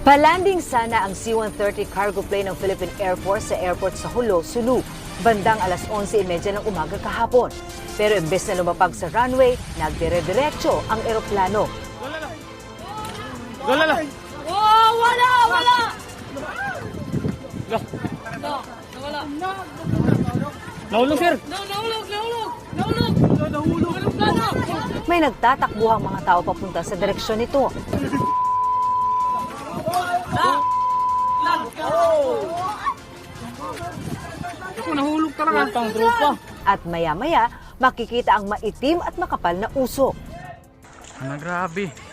Palanding sana ang C-130 cargo plane ng Philippine Air Force sa airport sa Hulo, Sulu, bandang alas 11.30 ng umaga kahapon. Pero imbes na lumapag sa runway, nagdire-diretso ang eroplano. Wala lang. Oh, wala, wala. Wala. No, wala. Sir. No, nahulog, nahulog. Nahulog. Nahulog. Anong plano? May nagtatakbuhang mga tao papunta sa direksyon nito. Ako, nahulog talaga. Tang tropa. At maya-maya, makikita ang maitim at makapal na usok. Ano, grabe.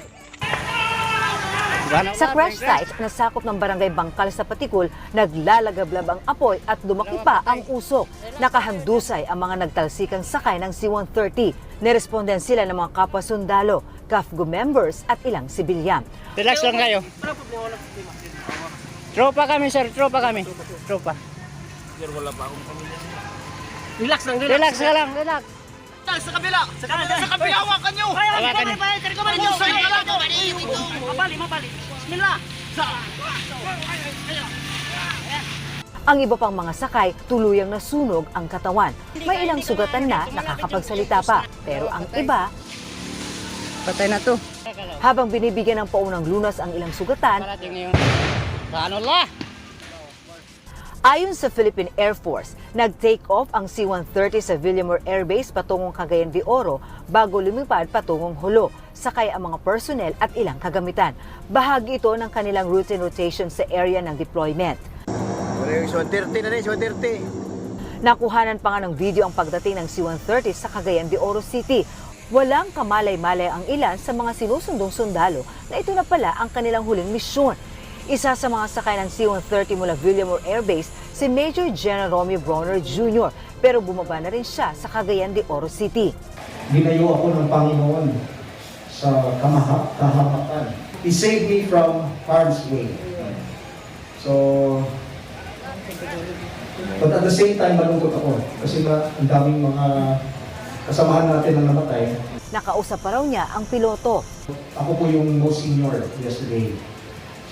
Sa crash site na sakop ng barangay Bangkal sa Patikul, naglalagablab ang apoy at lumaki pa ang usok. Nakahandusay ang mga nagtalsikang sakay ng C-130. Neresponden sila ng mga kapwa sundalo, CAFGO members at ilang sibilyan. Relax lang kayo. Tropa kami, sir. Tropa kami. Tropa. Relax lang, relax. Relax ka lang, relax. Sa kabila! Sa kabila! Sa kabila! Hawakan nyo! Hawakan niyo. Husay ka lang! Mabali, mabali! Bismillah! Ang iba pang mga sakay, tuluyang nasunog ang katawan. May ilang sugatan na nakakapagsalita pa, pero ang iba, Patay na to. habang binibigyan ng paunang lunas ang ilang sugatan, Parating yung... Paano la? Ayon sa Philippine Air Force, nag-take off ang C-130 sa Villamor Air Base patungong Cagayan de Oro bago lumipad patungong Hulo, sakay ang mga personnel at ilang kagamitan. Bahagi ito ng kanilang routine rotation sa area ng deployment. Wala yung 130 na rin, 130. Nakuhanan pa nga ng video ang pagdating ng C-130 sa Cagayan de Oro City. Walang kamalay-malay ang ilan sa mga sinusundong sundalo na ito na pala ang kanilang huling misyon. Isa sa mga sakay ng C-130 mula Villamor Air Base, si Major General Romeo Bronner Jr. Pero bumaba na rin siya sa Cagayan de Oro City. Ginayo ako ng Panginoon sa kamaha, kahamakan. He saved me from harm's way. So, but at the same time, malungkot ako. Kasi nga, ang daming mga kasamahan natin na namatay. Nakausap pa raw niya ang piloto. Ako po yung most senior yesterday.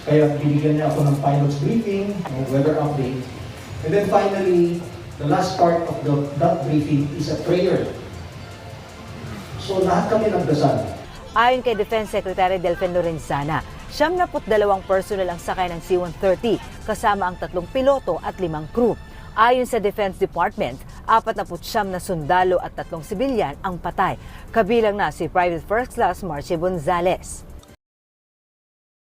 Kaya binigyan niya ako ng pilot's briefing, ng weather update. And then finally, the last part of the, that briefing is a prayer. So lahat kami nagdasal. Ayon kay Defense Secretary Delfin Lorenzana, siyam na dalawang personel ang sakay ng C-130 kasama ang tatlong piloto at limang crew. Ayon sa Defense Department, apat na siyam na sundalo at tatlong sibilyan ang patay. Kabilang na si Private First Class Marcie Gonzales.